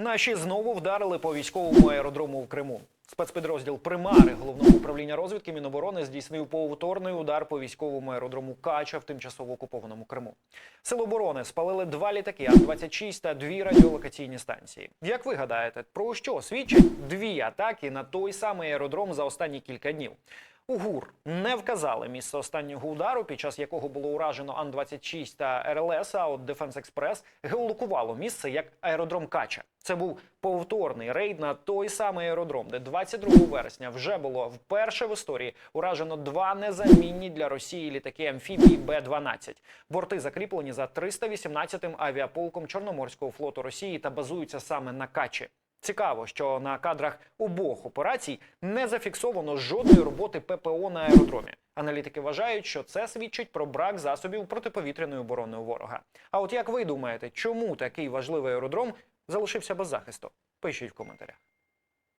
Наші знову вдарили по військовому аеродрому в Криму. Спецпідрозділ Примари головного управління розвідки Міноборони здійснив повторний удар по військовому аеродрому Кача в тимчасово окупованому Криму. Сили оборони спалили два літаки Ан-26 та дві радіолокаційні станції. Як ви гадаєте, про що свідчать дві атаки на той самий аеродром за останні кілька днів? У ГУР не вказали місце останнього удару, під час якого було уражено Ан-26 та РЛС, а от Дефенс Експрес геолокувало місце як аеродром Кача. Це був повторний рейд на той самий аеродром, де 22 вересня вже було вперше в історії уражено два незамінні для Росії літаки амфібії Б-12. Борти закріплені за 318-м авіаполком Чорноморського флоту Росії та базуються саме на Качі. Цікаво, що на кадрах обох операцій не зафіксовано жодної роботи ППО на аеродромі. Аналітики вважають, що це свідчить про брак засобів протиповітряної оборони у ворога. А от як ви думаєте, чому такий важливий аеродром залишився без захисту? Пишіть в коментарях.